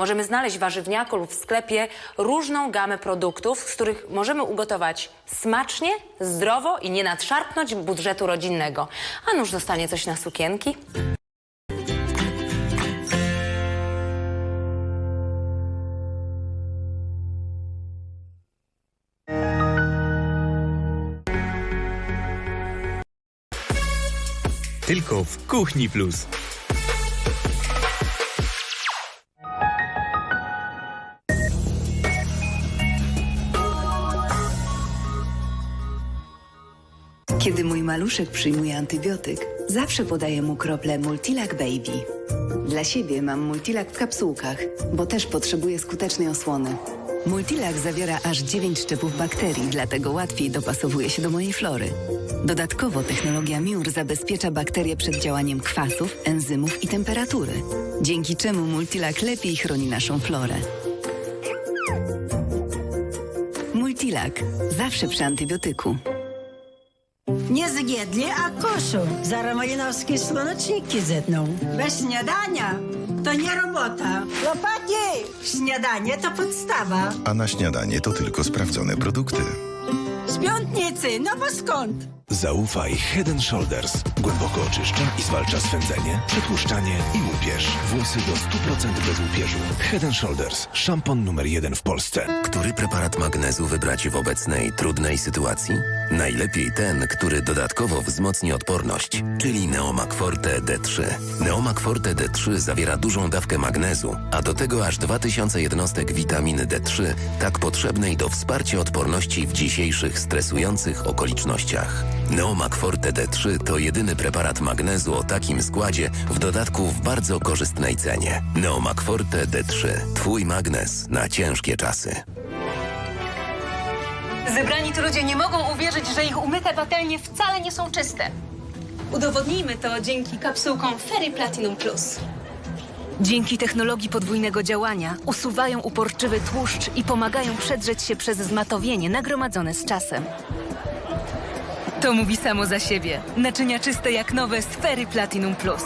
możemy znaleźć w warzywniaku lub w sklepie różną gamę produktów, z których możemy ugotować smacznie, zdrowo i nie nadszarpnąć budżetu rodzinnego. A nuż dostanie coś na sukienki? Tylko w Kuchni Plus. Kiedy mój maluszek przyjmuje antybiotyk, zawsze podaję mu krople Multilac Baby. Dla siebie mam Multilac w kapsułkach, bo też potrzebuję skutecznej osłony. Multilac zawiera aż 9 szczepów bakterii, dlatego łatwiej dopasowuje się do mojej flory. Dodatkowo technologia MIUR zabezpiecza bakterie przed działaniem kwasów, enzymów i temperatury, dzięki czemu Multilac lepiej chroni naszą florę. Multilac. Zawsze przy antybiotyku. Nie zjedli, a koszą. Zaraz malinowskie słoneczniki zetną. Bez śniadania to nie robota. Chłopaki, śniadanie to podstawa. A na śniadanie to tylko sprawdzone produkty. Z piątnicy, no bo skąd? Zaufaj Head and Shoulders. Głęboko oczyszcza i zwalcza swędzenie, przetłuszczanie i łupież. Włosy do 100% bez łupieżu. Head and Shoulders. Szampon numer jeden w Polsce. Który preparat magnezu wybrać w obecnej trudnej sytuacji? Najlepiej ten, który dodatkowo wzmocni odporność, czyli Neomak Forte D3. Neomak Forte D3 zawiera dużą dawkę magnezu, a do tego aż 2000 jednostek witaminy D3, tak potrzebnej do wsparcia odporności w dzisiejszych stresujących okolicznościach. Neomak Forte D3 to jedyny preparat magnezu o takim składzie, w dodatku w bardzo korzystnej cenie. Neomak Forte D3. Twój magnes na ciężkie czasy. Zebrani tu ludzie nie mogą uwierzyć, że ich umyte patelnie wcale nie są czyste. Udowodnijmy to dzięki kapsułkom Ferry Platinum Plus. Dzięki technologii podwójnego działania usuwają uporczywy tłuszcz i pomagają przedrzeć się przez zmatowienie nagromadzone z czasem. To mówi samo za siebie. Naczynia czyste jak nowe z Ferry Platinum Plus.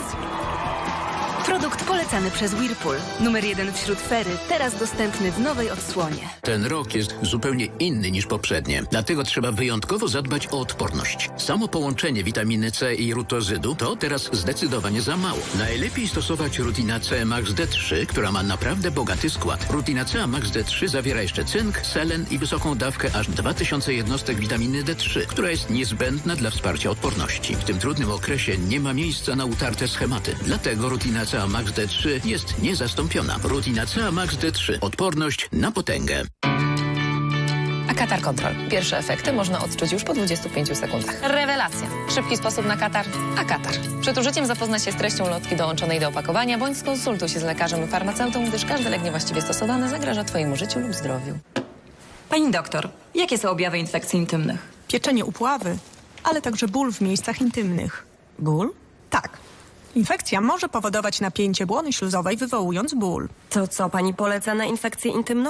Produkt polecany przez Whirlpool. Numer jeden wśród Ferry, teraz dostępny w nowej odsłonie. Ten rok jest zupełnie inny niż poprzednie, dlatego trzeba wyjątkowo zadbać o odporność. Samo połączenie witaminy C i rutozydu to teraz zdecydowanie za mało. Najlepiej stosować Rutina C Max D3, która ma naprawdę bogaty skład. Rutina C Max D3 zawiera jeszcze cynk, selen i wysoką dawkę aż 2000 jednostek witaminy D3, która jest niezbędna dla wsparcia odporności. W tym trudnym okresie nie ma miejsca na utarte schematy. Dlatego Rutina C Max D3 jest niezastąpiona. Rutina C Max D3. Odporność na potęgę. Akatar Control. Pierwsze efekty można odczuć już po 25 sekundach. Rewelacja. Szybki sposób na katar. Akatar. Przed użyciem zapoznaj się z treścią lotki dołączonej do opakowania bądź skonsultuj się z lekarzem lub farmaceutą, gdyż każdy lek niewłaściwie stosowany zagraża Twojemu życiu lub zdrowiu. Pani doktor, jakie są objawy infekcji intymnych? Pieczenie upławy, ale także ból w miejscach intymnych. Ból? Tak. Infekcja może powodować napięcie błony śluzowej, wywołując ból. To co, pani poleca na infekcję intymną?